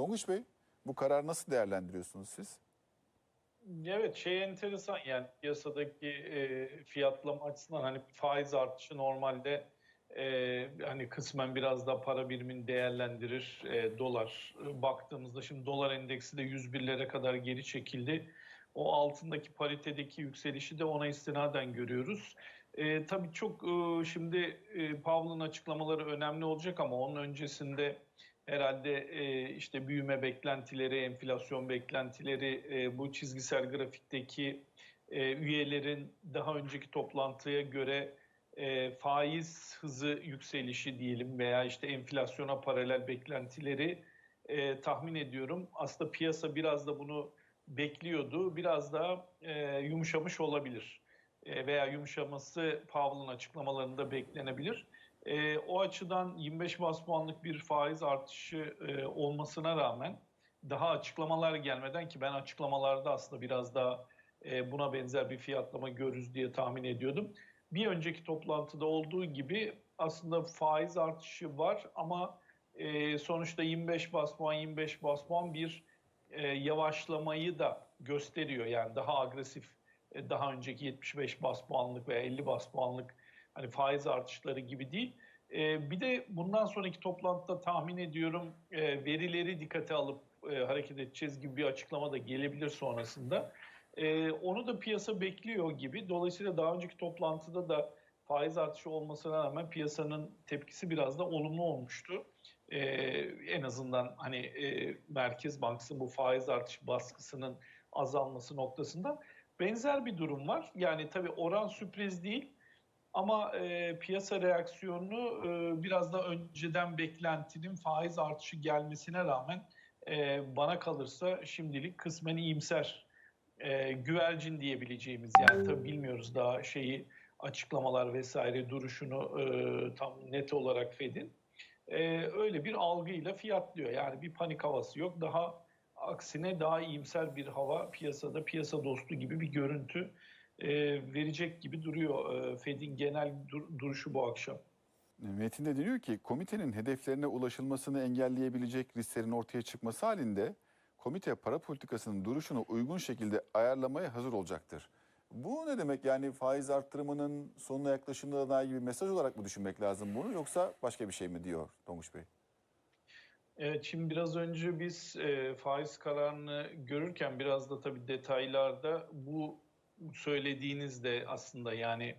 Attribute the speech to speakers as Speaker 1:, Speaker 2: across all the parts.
Speaker 1: Tonguç Bey bu kararı nasıl değerlendiriyorsunuz siz?
Speaker 2: Evet şey enteresan yani piyasadaki e, fiyatlama açısından hani faiz artışı normalde e, hani kısmen biraz da para birimini değerlendirir e, dolar. Baktığımızda şimdi dolar endeksi de 101'lere kadar geri çekildi. O altındaki paritedeki yükselişi de ona istinaden görüyoruz. E, tabii çok e, şimdi e, Powell'ın açıklamaları önemli olacak ama onun öncesinde herhalde e, işte büyüme beklentileri, enflasyon beklentileri, e, bu çizgisel grafikteki e, üyelerin daha önceki toplantıya göre e, faiz hızı yükselişi diyelim veya işte enflasyona paralel beklentileri e, tahmin ediyorum. Aslında piyasa biraz da bunu bekliyordu. Biraz daha e, yumuşamış olabilir. E, veya yumuşaması Powell'ın açıklamalarında beklenebilir. E, o açıdan 25 bas puanlık bir faiz artışı e, olmasına rağmen daha açıklamalar gelmeden ki ben açıklamalarda aslında biraz daha e, buna benzer bir fiyatlama görürüz diye tahmin ediyordum. Bir önceki toplantıda olduğu gibi aslında faiz artışı var ama e, sonuçta 25 bas puan 25 bas puan bir e, yavaşlamayı da gösteriyor. Yani daha agresif e, daha önceki 75 bas puanlık veya 50 bas puanlık hani faiz artışları gibi değil. E, bir de bundan sonraki toplantıda tahmin ediyorum e, verileri dikkate alıp e, hareket edeceğiz gibi bir açıklama da gelebilir sonrasında. E, onu da piyasa bekliyor gibi. Dolayısıyla daha önceki toplantıda da faiz artışı olmasına rağmen piyasanın tepkisi biraz da olumlu olmuştu. E, en azından hani e, Merkez Bankası bu faiz artış baskısının azalması noktasında benzer bir durum var. Yani tabii oran sürpriz değil ama e, piyasa reaksiyonunu e, biraz da önceden beklentinin faiz artışı gelmesine rağmen e, bana kalırsa şimdilik kısmen iyimser e, güvercin diyebileceğimiz yani tabii bilmiyoruz daha şeyi açıklamalar vesaire duruşunu e, tam net olarak Fed'in e, öyle bir algıyla fiyatlıyor. Yani bir panik havası yok. Daha aksine daha iyimser bir hava piyasada piyasa dostu gibi bir görüntü e, verecek gibi duruyor e, Fed'in genel dur- duruşu bu akşam.
Speaker 1: Metinde deniyor ki komitenin hedeflerine ulaşılmasını engelleyebilecek risklerin ortaya çıkması halinde komite para politikasının duruşunu uygun şekilde ayarlamaya hazır olacaktır. Bu ne demek yani faiz arttırımının sonuna yaklaşımına dair bir mesaj olarak mı düşünmek lazım bunu yoksa başka bir şey mi diyor Tonguç Bey?
Speaker 2: Evet şimdi biraz önce biz e, faiz kararını görürken biraz da tabii detaylarda bu söylediğiniz de aslında yani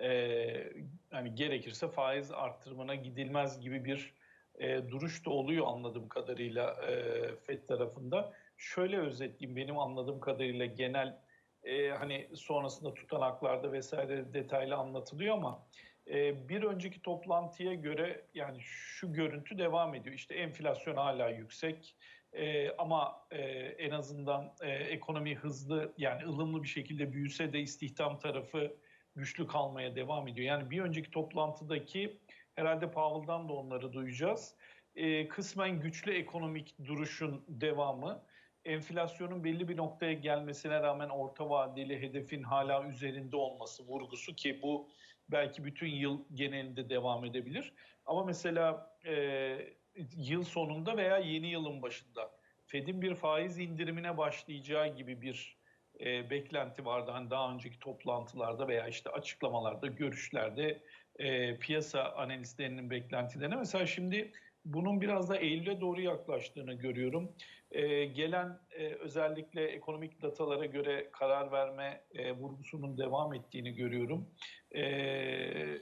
Speaker 2: e, hani gerekirse faiz arttırımına gidilmez gibi bir e, duruş da oluyor anladığım kadarıyla e, FED tarafında. Şöyle özetleyeyim benim anladığım kadarıyla genel e, hani sonrasında tutanaklarda vesaire detaylı anlatılıyor ama e, bir önceki toplantıya göre yani şu görüntü devam ediyor. İşte enflasyon hala yüksek e, ama e, en azından e, ekonomi hızlı yani ılımlı bir şekilde büyüse de istihdam tarafı güçlü kalmaya devam ediyor. Yani bir önceki toplantıdaki herhalde Powell'dan da onları duyacağız. E, kısmen güçlü ekonomik duruşun devamı enflasyonun belli bir noktaya gelmesine rağmen orta vadeli hedefin hala üzerinde olması vurgusu ki bu belki bütün yıl genelinde devam edebilir. Ama mesela e, yıl sonunda veya yeni yılın başında Fed'in bir faiz indirimine başlayacağı gibi bir e, beklenti vardı. Hani daha önceki toplantılarda veya işte açıklamalarda, görüşlerde e, piyasa analistlerinin beklentilerine. Mesela şimdi bunun biraz da Eylül'e doğru yaklaştığını görüyorum. Ee, gelen e, özellikle ekonomik datalara göre karar verme e, vurgusunun devam ettiğini görüyorum. Ee,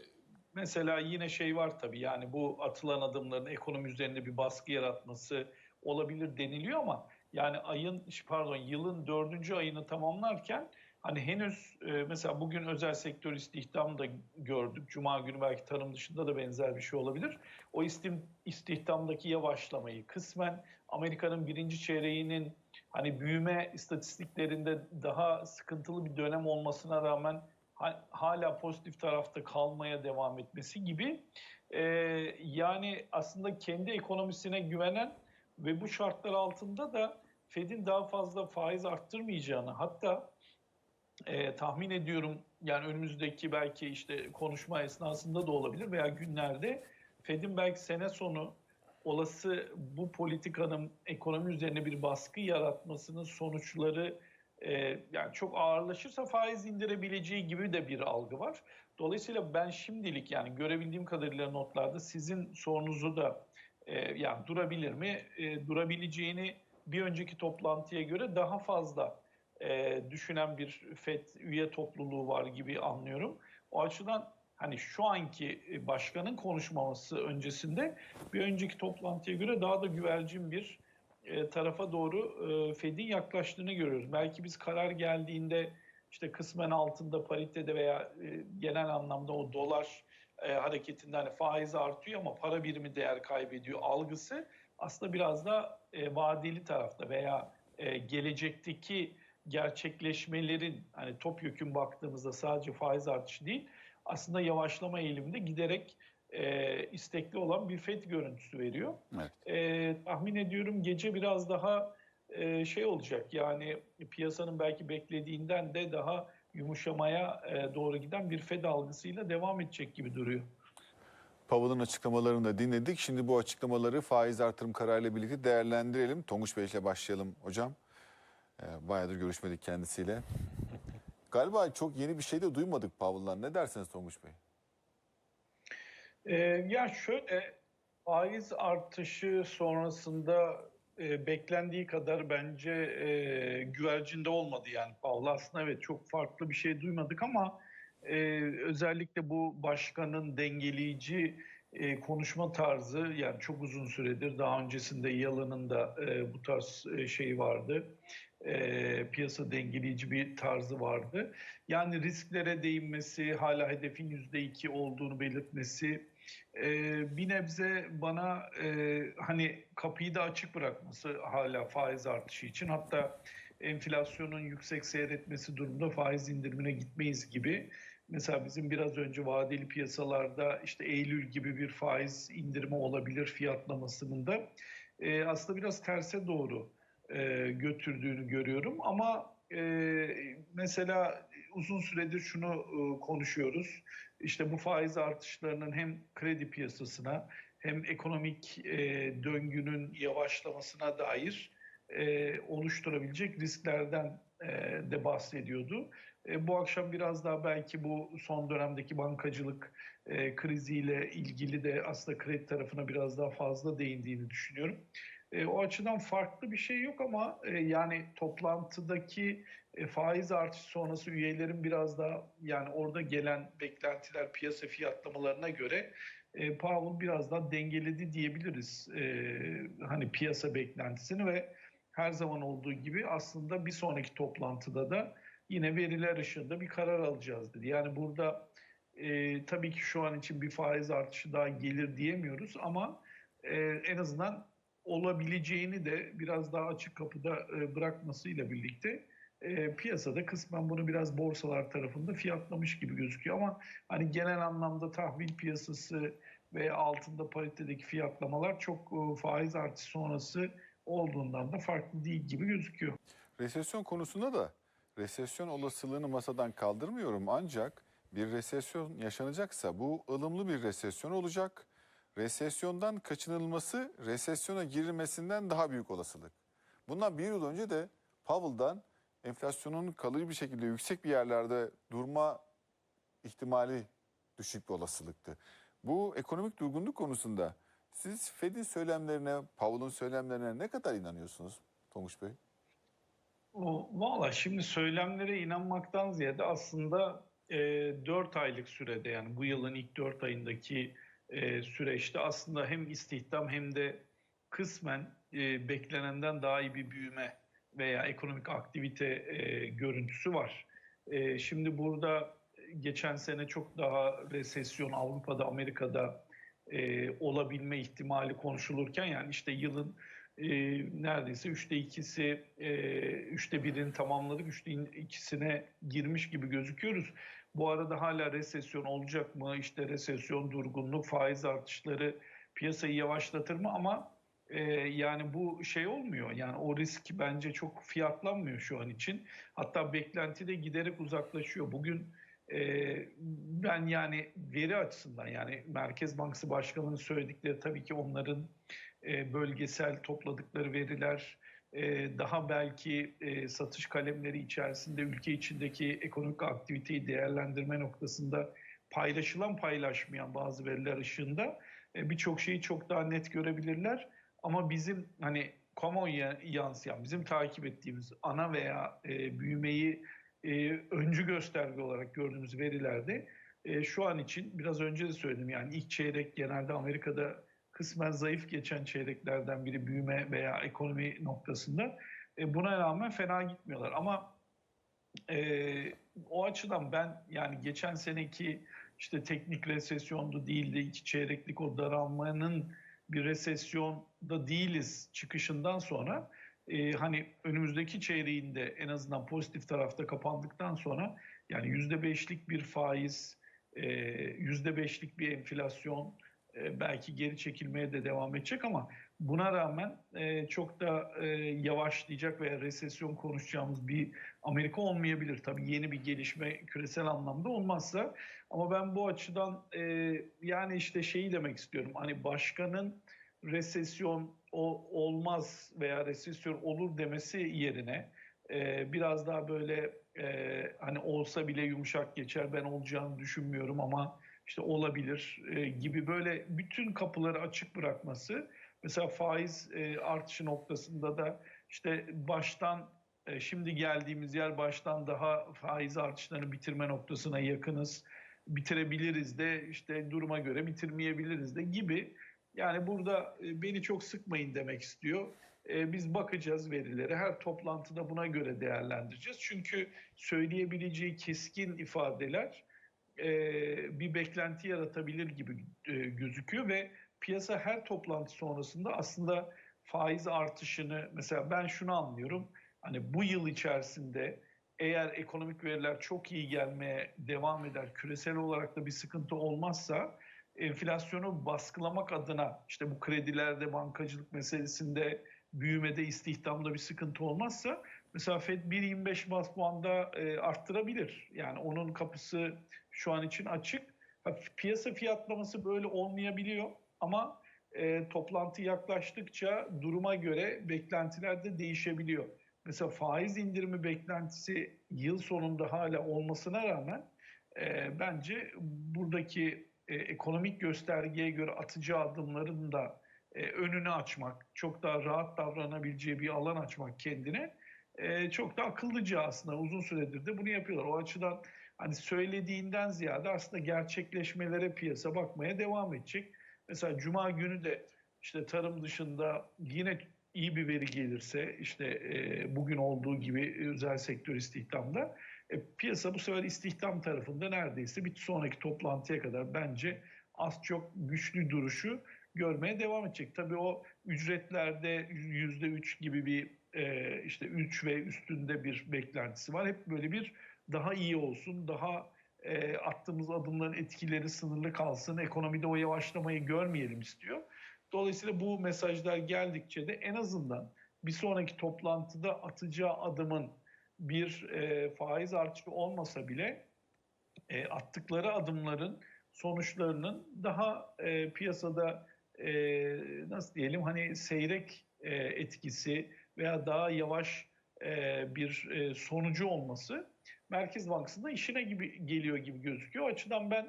Speaker 2: mesela yine şey var tabii yani bu atılan adımların ekonomi üzerinde bir baskı yaratması olabilir deniliyor ama yani ayın pardon yılın dördüncü ayını tamamlarken hani henüz e, mesela bugün özel sektör istihdamı da gördük. Cuma günü belki tarım dışında da benzer bir şey olabilir. O istim, istihdamdaki yavaşlamayı kısmen Amerika'nın birinci çeyreğinin hani büyüme istatistiklerinde daha sıkıntılı bir dönem olmasına rağmen hala pozitif tarafta kalmaya devam etmesi gibi. E, yani aslında kendi ekonomisine güvenen ve bu şartlar altında da Fed'in daha fazla faiz arttırmayacağını hatta e, tahmin ediyorum yani önümüzdeki belki işte konuşma esnasında da olabilir veya günlerde Fed'in belki sene sonu olası bu politikanın ekonomi üzerine bir baskı yaratmasının sonuçları e, yani çok ağırlaşırsa faiz indirebileceği gibi de bir algı var. Dolayısıyla ben şimdilik yani görebildiğim kadarıyla notlarda sizin sorunuzu da e, yani durabilir mi? E, durabileceğini bir önceki toplantıya göre daha fazla e, düşünen bir FED üye topluluğu var gibi anlıyorum. O açıdan hani şu anki e, başkanın konuşmaması öncesinde bir önceki toplantıya göre daha da güvercin bir e, tarafa doğru e, Fed'in yaklaştığını görüyoruz. Belki biz karar geldiğinde işte kısmen altında paritede veya e, genel anlamda o dolar e, hareketinde hani faiz artıyor ama para birimi değer kaybediyor algısı aslında biraz da e, vadeli tarafta veya gelecekteki gerçekleşmelerin hani topyekun baktığımızda sadece faiz artışı değil aslında yavaşlama eğiliminde giderek e, istekli olan bir FED görüntüsü veriyor.
Speaker 1: Evet.
Speaker 2: E, tahmin ediyorum gece biraz daha e, şey olacak yani piyasanın belki beklediğinden de daha yumuşamaya e, doğru giden bir FED algısıyla devam edecek gibi duruyor.
Speaker 1: Powell'ın açıklamalarını da dinledik. Şimdi bu açıklamaları faiz artırım kararıyla birlikte değerlendirelim. Tonguç Bey ile başlayalım hocam. Ee, bayağıdır görüşmedik kendisiyle. Galiba çok yeni bir şey de duymadık Powell'dan. Ne dersiniz Tonguç Bey?
Speaker 2: E, ya şöyle faiz artışı sonrasında e, beklendiği kadar bence e, güvercinde olmadı yani Powell. Aslında evet çok farklı bir şey duymadık ama e, özellikle bu başkanın dengeleyici e, konuşma tarzı yani çok uzun süredir daha öncesinde Yalın'ın da e, bu tarz e, şey vardı. E, piyasa dengeleyici bir tarzı vardı. Yani risklere değinmesi, hala hedefin %2 olduğunu belirtmesi, e, bir nebze bana e, hani kapıyı da açık bırakması hala faiz artışı için. Hatta enflasyonun yüksek seyretmesi durumunda faiz indirimine gitmeyiz gibi. Mesela bizim biraz önce vadeli piyasalarda işte Eylül gibi bir faiz indirimi olabilir fiyatlamasının da e, aslında biraz terse doğru e, götürdüğünü görüyorum. Ama e, mesela uzun süredir şunu e, konuşuyoruz. İşte bu faiz artışlarının hem kredi piyasasına hem ekonomik e, döngünün yavaşlamasına dair e, oluşturabilecek risklerden e, de bahsediyordu. E, bu akşam biraz daha belki bu son dönemdeki bankacılık e, kriziyle ilgili de aslında kredi tarafına biraz daha fazla değindiğini düşünüyorum. E, o açıdan farklı bir şey yok ama e, yani toplantıdaki e, faiz artışı sonrası üyelerin biraz daha yani orada gelen beklentiler piyasa fiyatlamalarına göre e, Powell biraz daha dengeledi diyebiliriz. E, hani piyasa beklentisini ve her zaman olduğu gibi aslında bir sonraki toplantıda da yine veriler ışığında bir karar alacağız dedi. Yani burada e, tabii ki şu an için bir faiz artışı daha gelir diyemiyoruz ama e, en azından olabileceğini de biraz daha açık kapıda e, bırakmasıyla birlikte e, piyasada kısmen bunu biraz borsalar tarafında fiyatlamış gibi gözüküyor ama hani genel anlamda tahvil piyasası ve altında paritedeki fiyatlamalar çok e, faiz artışı sonrası olduğundan da farklı değil gibi gözüküyor.
Speaker 1: Resesyon konusunda da resesyon olasılığını masadan kaldırmıyorum ancak bir resesyon yaşanacaksa bu ılımlı bir resesyon olacak. Resesyondan kaçınılması resesyona girilmesinden daha büyük olasılık. Bundan bir yıl önce de Powell'dan enflasyonun kalıcı bir şekilde yüksek bir yerlerde durma ihtimali düşük bir olasılıktı. Bu ekonomik durgunluk konusunda siz Fed'in söylemlerine, Powell'ın söylemlerine ne kadar inanıyorsunuz Tonguç Bey?
Speaker 2: Valla şimdi söylemlere inanmaktan ziyade aslında e, 4 aylık sürede yani bu yılın ilk 4 ayındaki e, süreçte aslında hem istihdam hem de kısmen e, beklenenden daha iyi bir büyüme veya ekonomik aktivite e, görüntüsü var. E, şimdi burada geçen sene çok daha resesyon Avrupa'da, Amerika'da e, olabilme ihtimali konuşulurken yani işte yılın e, neredeyse üçte ikisi, e, üçte birini tamamladık, üçte ikisine girmiş gibi gözüküyoruz. Bu arada hala resesyon olacak mı? İşte resesyon, durgunluk, faiz artışları piyasayı yavaşlatır mı? Ama e, yani bu şey olmuyor. Yani o risk bence çok fiyatlanmıyor şu an için. Hatta beklenti de giderek uzaklaşıyor. Bugün e, ben yani veri açısından yani Merkez Bankası Başkanı'nın söyledikleri tabii ki onların e, bölgesel topladıkları veriler, daha belki e, satış kalemleri içerisinde ülke içindeki ekonomik aktiviteyi değerlendirme noktasında paylaşılan paylaşmayan bazı veriler ışığında e, birçok şeyi çok daha net görebilirler. Ama bizim hani kamuoyuna yansıyan, bizim takip ettiğimiz ana veya e, büyümeyi öncü gösterge olarak gördüğümüz verilerde şu an için biraz önce de söyledim yani ilk çeyrek genelde Amerika'da kısmen zayıf geçen çeyreklerden biri büyüme veya ekonomi noktasında. E, buna rağmen fena gitmiyorlar ama e, o açıdan ben yani geçen seneki işte teknik resesyondu değildi, iki çeyreklik o daralmanın bir resesyonda değiliz çıkışından sonra e, hani önümüzdeki çeyreğinde en azından pozitif tarafta kapandıktan sonra yani yüzde beşlik bir faiz, e, yüzde beşlik bir enflasyon e, belki geri çekilmeye de devam edecek ama buna rağmen e, çok da e, yavaşlayacak veya resesyon konuşacağımız bir Amerika olmayabilir. Tabii yeni bir gelişme küresel anlamda olmazsa ama ben bu açıdan yani işte şeyi demek istiyorum. Hani başkanın resesyon olmaz veya resesyon olur demesi yerine biraz daha böyle hani olsa bile yumuşak geçer ben olacağını düşünmüyorum ama işte olabilir e, gibi böyle bütün kapıları açık bırakması mesela faiz e, artışı noktasında da işte baştan e, şimdi geldiğimiz yer baştan daha faiz artışlarını bitirme noktasına yakınız bitirebiliriz de işte duruma göre bitirmeyebiliriz de gibi yani burada e, beni çok sıkmayın demek istiyor. Biz bakacağız verilere. Her toplantıda buna göre değerlendireceğiz. Çünkü söyleyebileceği keskin ifadeler e, bir beklenti yaratabilir gibi e, gözüküyor ve piyasa her toplantı sonrasında aslında faiz artışını mesela ben şunu anlıyorum. Hani bu yıl içerisinde eğer ekonomik veriler çok iyi gelmeye devam eder, küresel olarak da bir sıkıntı olmazsa enflasyonu baskılamak adına işte bu kredilerde, bankacılık meselesinde, büyümede, istihdamda bir sıkıntı olmazsa mesela Fed 1.25 bas puanda e, arttırabilir. Yani onun kapısı şu an için açık. Piyasa fiyatlaması böyle olmayabiliyor ama e, toplantı yaklaştıkça duruma göre beklentiler de değişebiliyor. Mesela faiz indirimi beklentisi yıl sonunda hala olmasına rağmen e, bence buradaki e, ekonomik göstergeye göre atacağı adımların da e, önünü açmak, çok daha rahat davranabileceği bir alan açmak kendine e, çok da akıllıca aslında uzun süredir de bunu yapıyorlar. O açıdan hani söylediğinden ziyade aslında gerçekleşmelere piyasa bakmaya devam edecek. Mesela Cuma günü de işte tarım dışında yine iyi bir veri gelirse işte e, bugün olduğu gibi özel sektör istihdamda e, piyasa bu sefer istihdam tarafında neredeyse bir sonraki toplantıya kadar bence az çok güçlü duruşu görmeye devam edecek. Tabii o ücretlerde yüzde üç gibi bir e, işte üç ve üstünde bir beklentisi var. Hep böyle bir daha iyi olsun, daha e, attığımız adımların etkileri sınırlı kalsın, ekonomide o yavaşlamayı görmeyelim istiyor. Dolayısıyla bu mesajlar geldikçe de en azından bir sonraki toplantıda atacağı adımın bir e, faiz artışı olmasa bile e, attıkları adımların sonuçlarının daha e, piyasada e, nasıl diyelim hani seyrek e, etkisi veya daha yavaş e, bir e, sonucu olması Merkez Bankası'nda işine gibi geliyor gibi gözüküyor. O açıdan ben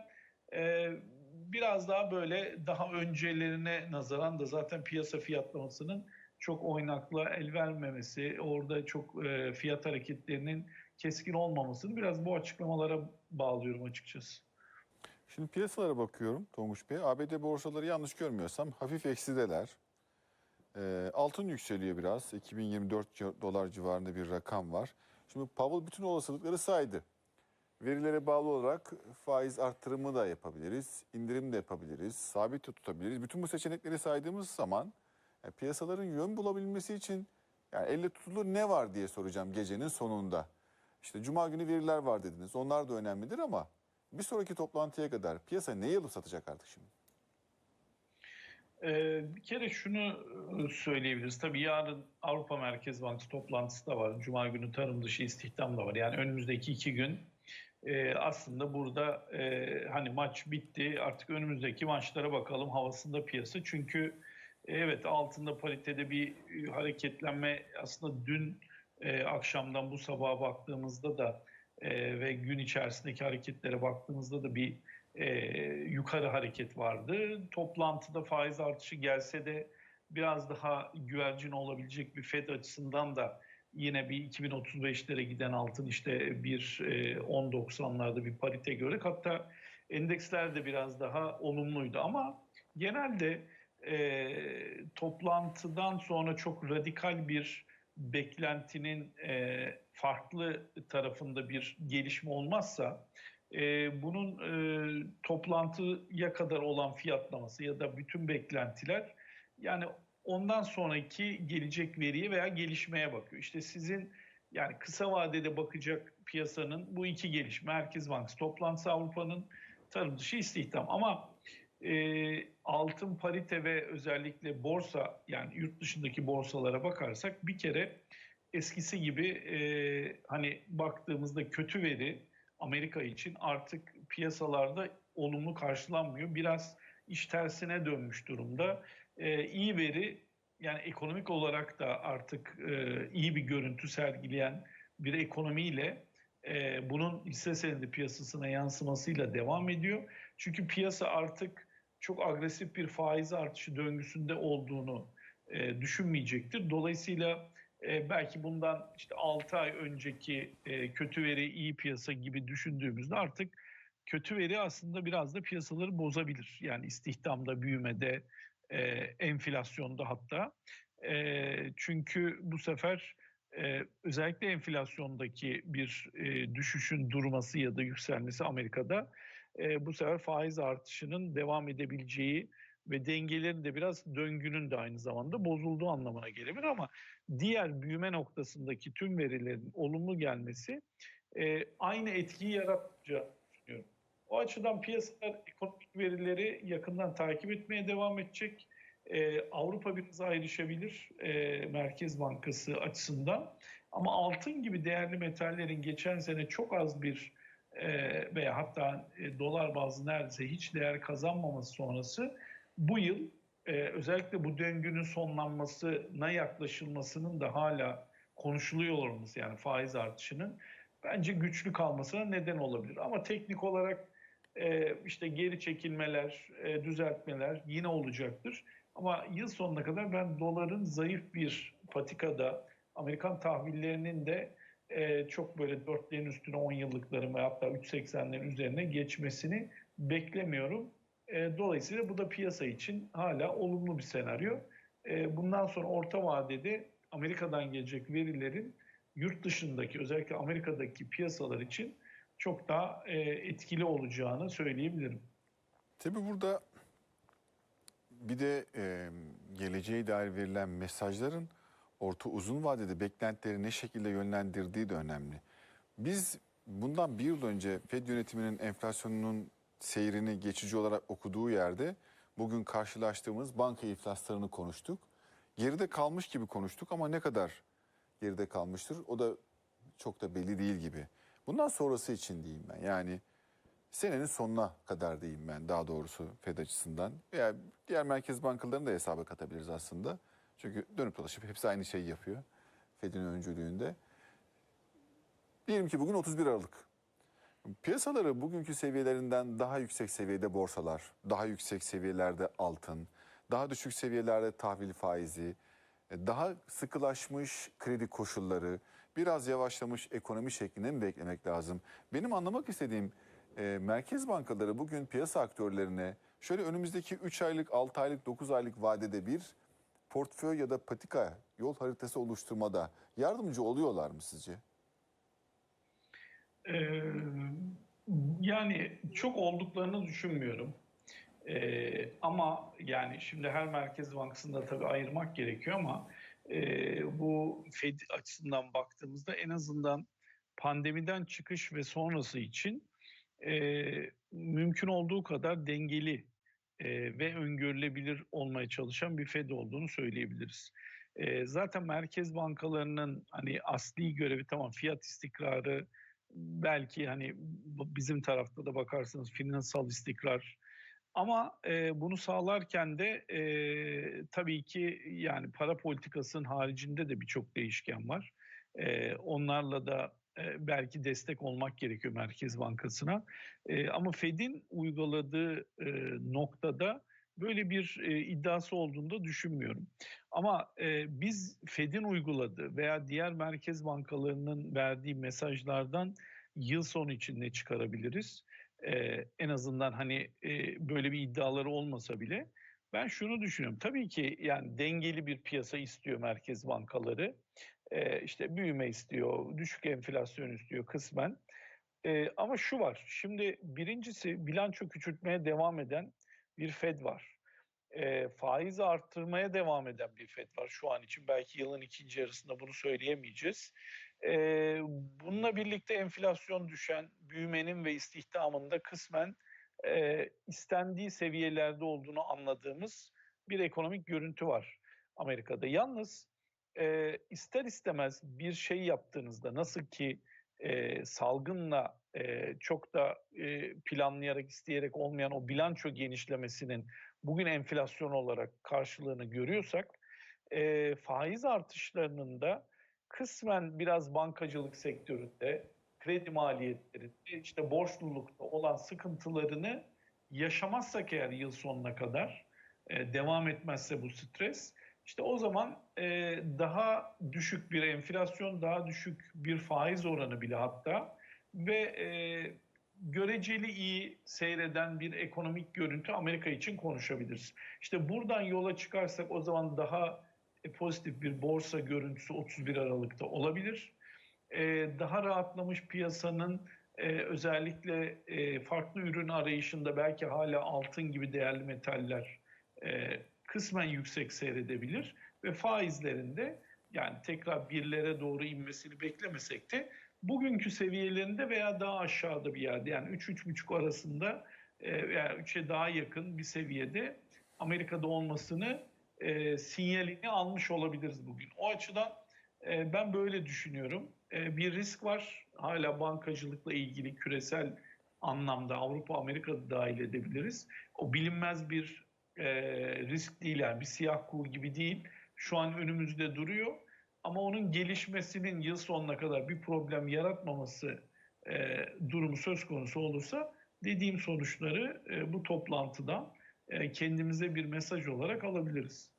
Speaker 2: e, biraz daha böyle daha öncelerine nazaran da zaten piyasa fiyatlamasının çok oynakla el vermemesi, orada çok e, fiyat hareketlerinin keskin olmamasını biraz bu açıklamalara bağlıyorum açıkçası.
Speaker 1: Şimdi piyasalara bakıyorum Tonguç Bey. ABD borsaları yanlış görmüyorsam hafif eksideler. E, altın yükseliyor biraz. 2024 dolar civarında bir rakam var. Şimdi Powell bütün olasılıkları saydı. Verilere bağlı olarak faiz arttırımı da yapabiliriz, indirim de yapabiliriz, sabit tutabiliriz. Bütün bu seçenekleri saydığımız zaman yani e, piyasaların yön bulabilmesi için yani elle tutulur ne var diye soracağım gecenin sonunda. İşte cuma günü veriler var dediniz. Onlar da önemlidir ama bir sonraki toplantıya kadar piyasa neyi alıp satacak artık şimdi?
Speaker 2: Ee, bir kere şunu e, söyleyebiliriz. Tabii yarın Avrupa Merkez Bankası toplantısı da var. Cuma günü tarım dışı istihdam da var. Yani önümüzdeki iki gün e, aslında burada e, hani maç bitti. Artık önümüzdeki maçlara bakalım havasında piyasa. Çünkü Evet altında paritede bir e, hareketlenme aslında dün e, akşamdan bu sabaha baktığımızda da e, ve gün içerisindeki hareketlere baktığımızda da bir e, yukarı hareket vardı. Toplantıda faiz artışı gelse de biraz daha güvercin olabilecek bir Fed açısından da yine bir 2035'lere giden altın işte bir e, 10.90'larda bir parite gördük. Hatta endeksler de biraz daha olumluydu ama genelde e, toplantıdan sonra çok radikal bir beklentinin e, farklı tarafında bir gelişme olmazsa e, bunun e, toplantıya kadar olan fiyatlaması ya da bütün beklentiler yani ondan sonraki gelecek veriye veya gelişmeye bakıyor. İşte sizin yani kısa vadede bakacak piyasanın bu iki gelişme Merkez Bankası toplantısı Avrupa'nın tarım dışı istihdam ama e, altın parite ve özellikle borsa yani yurt dışındaki borsalara bakarsak bir kere eskisi gibi e, hani baktığımızda kötü veri Amerika için artık piyasalarda olumlu karşılanmıyor. Biraz iş tersine dönmüş durumda. E, iyi veri yani ekonomik olarak da artık e, iyi bir görüntü sergileyen bir ekonomiyle e, bunun hisse senedi piyasasına yansımasıyla devam ediyor. Çünkü piyasa artık çok agresif bir faiz artışı döngüsünde olduğunu e, düşünmeyecektir. Dolayısıyla e, belki bundan işte 6 ay önceki e, kötü veri iyi piyasa gibi düşündüğümüzde artık kötü veri aslında biraz da piyasaları bozabilir. Yani istihdamda, büyümede, e, enflasyonda hatta. Çünkü bu sefer özellikle enflasyondaki bir düşüşün durması ya da yükselmesi Amerika'da bu sefer faiz artışının devam edebileceği ve dengelerin de biraz döngünün de aynı zamanda bozulduğu anlamına gelebilir ama diğer büyüme noktasındaki tüm verilerin olumlu gelmesi e, aynı etkiyi yaratacağını düşünüyorum. O açıdan piyasalar ekonomik verileri yakından takip etmeye devam edecek. Ee, Avrupa biraz ayrışabilir e, Merkez Bankası açısından. Ama altın gibi değerli metallerin geçen sene çok az bir e, veya hatta e, dolar bazlı neredeyse hiç değer kazanmaması sonrası bu yıl e, özellikle bu döngünün sonlanmasına yaklaşılmasının da hala konuşuluyor olması yani faiz artışının bence güçlü kalmasına neden olabilir. Ama teknik olarak e, işte geri çekilmeler, e, düzeltmeler yine olacaktır. Ama yıl sonuna kadar ben doların zayıf bir patikada, Amerikan tahvillerinin de e, çok böyle dörtlerin üstüne 10 yıllıkların ve hatta 3.80'lerin üzerine geçmesini beklemiyorum. E, dolayısıyla bu da piyasa için hala olumlu bir senaryo. E, bundan sonra orta vadede Amerika'dan gelecek verilerin yurt dışındaki özellikle Amerika'daki piyasalar için çok daha e, etkili olacağını söyleyebilirim.
Speaker 1: Tabii burada bir de geleceğe dair verilen mesajların orta uzun vadede beklentileri ne şekilde yönlendirdiği de önemli. Biz bundan bir yıl önce Fed yönetiminin enflasyonunun seyrini geçici olarak okuduğu yerde bugün karşılaştığımız banka iflaslarını konuştuk. Geride kalmış gibi konuştuk ama ne kadar geride kalmıştır o da çok da belli değil gibi. Bundan sonrası için diyeyim ben. Yani senenin sonuna kadar diyeyim ben daha doğrusu Fed açısından. Veya diğer merkez bankalarını da hesaba katabiliriz aslında. Çünkü dönüp dolaşıp hepsi aynı şeyi yapıyor Fed'in öncülüğünde. Diyelim ki bugün 31 Aralık. Piyasaları bugünkü seviyelerinden daha yüksek seviyede borsalar, daha yüksek seviyelerde altın, daha düşük seviyelerde tahvil faizi, daha sıkılaşmış kredi koşulları, biraz yavaşlamış ekonomi şeklinde mi beklemek lazım? Benim anlamak istediğim e, merkez bankaları bugün piyasa aktörlerine şöyle önümüzdeki 3 aylık, 6 aylık, 9 aylık vadede bir portföy ya da patika yol haritası oluşturmada yardımcı oluyorlar mı sizce?
Speaker 2: Ee, yani çok olduklarını düşünmüyorum. Ee, ama yani şimdi her merkez bankasında tabii ayırmak gerekiyor ama e, bu Fed açısından baktığımızda en azından pandemiden çıkış ve sonrası için e, mümkün olduğu kadar dengeli e, ve öngörülebilir olmaya çalışan bir Fed olduğunu söyleyebiliriz. E, zaten merkez bankalarının hani asli görevi tamam fiyat istikrarı belki hani bizim tarafta da bakarsanız finansal istikrar Ama e, bunu sağlarken de e, tabii ki yani para politikasının haricinde de birçok değişken var. E, onlarla da e, belki destek olmak gerekiyor Merkez Bankası'na. E, ama Fed'in uyguladığı e, noktada böyle bir e, iddiası olduğunu da düşünmüyorum. Ama e, biz Fed'in uyguladığı veya diğer merkez bankalarının verdiği mesajlardan yıl sonu için ne çıkarabiliriz? E, en azından hani e, böyle bir iddiaları olmasa bile ben şunu düşünüyorum. Tabii ki yani dengeli bir piyasa istiyor merkez bankaları. E, işte büyüme istiyor, düşük enflasyon istiyor kısmen. E, ama şu var. Şimdi birincisi bilanço küçültmeye devam eden bir Fed var. E, faizi arttırmaya devam eden bir Fed var şu an için. Belki yılın ikinci yarısında bunu söyleyemeyeceğiz. E, bununla birlikte enflasyon düşen, büyümenin ve istihdamın da kısmen e, istendiği seviyelerde olduğunu anladığımız bir ekonomik görüntü var Amerika'da. Yalnız e, ister istemez bir şey yaptığınızda nasıl ki e, salgınla e, çok da e, planlayarak isteyerek olmayan o bilanço genişlemesinin bugün enflasyon olarak karşılığını görüyorsak e, faiz artışlarının da kısmen biraz bankacılık sektöründe kredi maliyetlerinde işte borçlulukta olan sıkıntılarını yaşamazsak eğer yıl sonuna kadar e, devam etmezse bu stres işte o zaman e, daha düşük bir enflasyon, daha düşük bir faiz oranı bile hatta ve e, göreceli iyi seyreden bir ekonomik görüntü Amerika için konuşabiliriz. İşte buradan yola çıkarsak o zaman daha e, pozitif bir borsa görüntüsü 31 Aralık'ta olabilir. E, daha rahatlamış piyasanın e, özellikle e, farklı ürün arayışında belki hala altın gibi değerli metaller e, kısmen yüksek seyredebilir ve faizlerinde yani tekrar birlere doğru inmesini beklemesek de bugünkü seviyelerinde veya daha aşağıda bir yerde yani 3-3,5 arasında e, veya 3'e daha yakın bir seviyede Amerika'da olmasını e, sinyalini almış olabiliriz bugün. O açıdan e, ben böyle düşünüyorum. E, bir risk var. Hala bankacılıkla ilgili küresel anlamda Avrupa, Amerika'da dahil edebiliriz. O bilinmez bir e, risk değil yani bir siyah kuğu gibi değil. Şu an önümüzde duruyor ama onun gelişmesinin yıl sonuna kadar bir problem yaratmaması e, durumu söz konusu olursa dediğim sonuçları e, bu toplantıdan e, kendimize bir mesaj olarak alabiliriz.